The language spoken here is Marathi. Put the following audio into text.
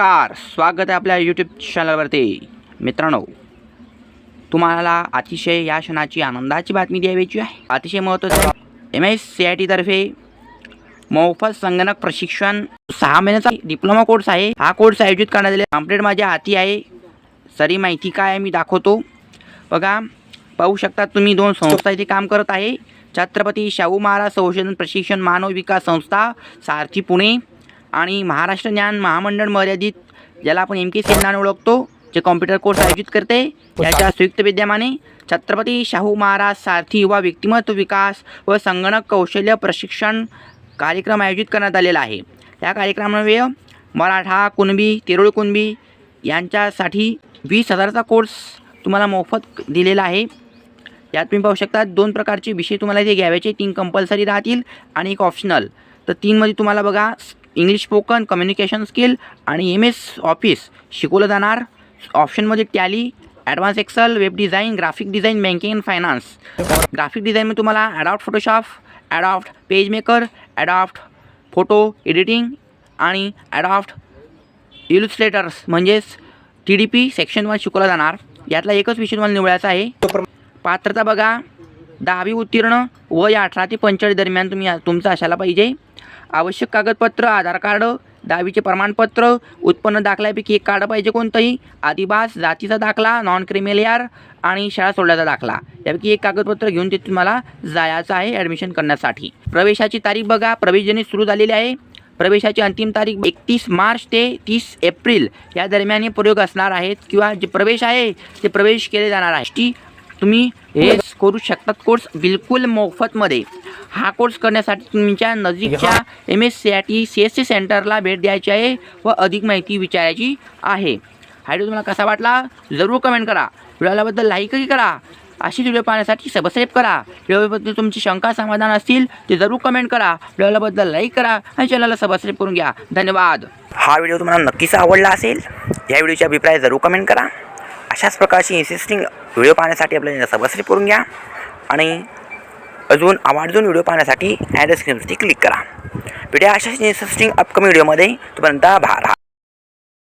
नमस्कार स्वागत आहे आपल्या यूट्यूब चॅनलवरती मित्रांनो तुम्हाला अतिशय या क्षणाची आनंदाची बातमी द्यायची आहे. अतिशय महत्त्वाचं एम एस सी आय टीतर्फे मोफत संगणक प्रशिक्षण. सहा महिन्याचा डिप्लोमा कोर्स आहे. हा कोर्स आयोजित करण्यात आलेला कम्प्लेट माझ्या हाती आहे. सरी माहिती काय मी दाखवतो. बघा पाहू शकता तुम्ही दोन संस्था इथे काम करत आहे. छत्रपती शाहू महाराज संशोधन प्रशिक्षण मानव विकास संस्था सारथी पुणे. आणि महाराष्ट्र ज्ञान महामंडळ मर्यादित ज्याला आपण एम के सी ओळखतो जे कॉम्प्युटर कोर्स आयोजित करते याच्या संयुक्त विद्यमाने छत्रपती शाहू महाराज सारथी युवा व्यक्तिमत्व विकास व संगणक कौशल्य प्रशिक्षण कार्यक्रम आयोजित करण्यात आलेला आहे. या कार्यक्रमामुळे मराठा कुणबी तेरोळ कुणबी यांच्यासाठी वीस हजाराचा कोर्स तुम्हाला मोफत दिलेला आहे. यात तुम्ही पाहू शकता दोन प्रकारचे विषय तुम्हाला इथे घ्यायचे तीन कंपल्सरी राहतील आणि एक ऑप्शनल तर तीनमध्ये तुम्हाला बघा इंग्लिश स्पोकन कम्युनिकेशन स्किल आणि एम एस ऑफिस शिकवलं जाणार. ऑप्शनमध्ये Tally advance Excel web design graphic design banking and finance graphic डिझाईनमध्ये तुम्हाला adopt Photoshop adopt PageMaker adopt photo editing आणि ॲडॉप्ट इलुस्ट्रेटर्स म्हणजेच T D P section one शिकवला जाणार. यातला एकच विषय तुम्हाला निवडायचा आहे. पात्रता बघा. दहावी उत्तीर्ण वय अठरा ते पंचेचाळीस दरम्यान तुम्ही तुमचं असायला पाहिजे. आवश्यक कागदपत्र आधार कार्ड दहावीचे प्रमाणपत्र उत्पन्न दाखल्यापैकी एक कार्ड पाहिजे कोणतंही आदिवास जातीचा दाखला नॉन क्रिमिलियर आणि शाळा सोडल्याचा दाखला. यापैकी एक कागदपत्र घेऊन ते तुम्हाला जायचं आहे ॲडमिशन करण्यासाठी. प्रवेशाची तारीख बघा. प्रवेश देणे सुरू झालेली आहे. प्रवेशाची अंतिम तारीख एकतीस मार्च ते तीस एप्रिल. या दरम्यान हे प्रयोग असणार आहेत किंवा जे प्रवेश आहे ते प्रवेश केले जाणार आहे. तुम्ही हे करू शकतात कोर्स बिलकुल मोफतमध्ये. हा कोर्स करण्यासाठी तुमच्या नजीकच्या M S C I T C S C सेंटरला भेट द्यायची आहे व अधिक माहिती विचारायची आहे. हा व्हिडिओ तुम्हाला कसा वाटला? जरूर कमेंट करा. व्हिडिओबद्दल लाईकही करा. अशीच व्हिडिओ पाहण्यासाठी सबस्क्राईब करा. व्हिडिओबद्दल तुमची शंका समाधान असतील ते जरूर कमेंट करा. व्हिडिओबद्दल लाईक करा आणि चॅनलला सबस्क्राईब करून घ्या. धन्यवाद. हा व्हिडिओ तुम्हाला नक्कीच आवडला असेल या व्हिडिओचे अभिप्राय जरूर कमेंट करा. अशाच प्रकारची इंटरेस्टिंग व्हिडिओ पाहण्यासाठी आपल्याला सबस्क्राईब करून घ्या. आणि अजून आवाजून व्हिडिओ पाहण्यासाठी ॲड स्क्रीनवरती क्लिक करा. व्हिडिओ अशाच इंटरेस्टिंग अपकमिंग व्हिडिओमध्ये तोपर्यंत भा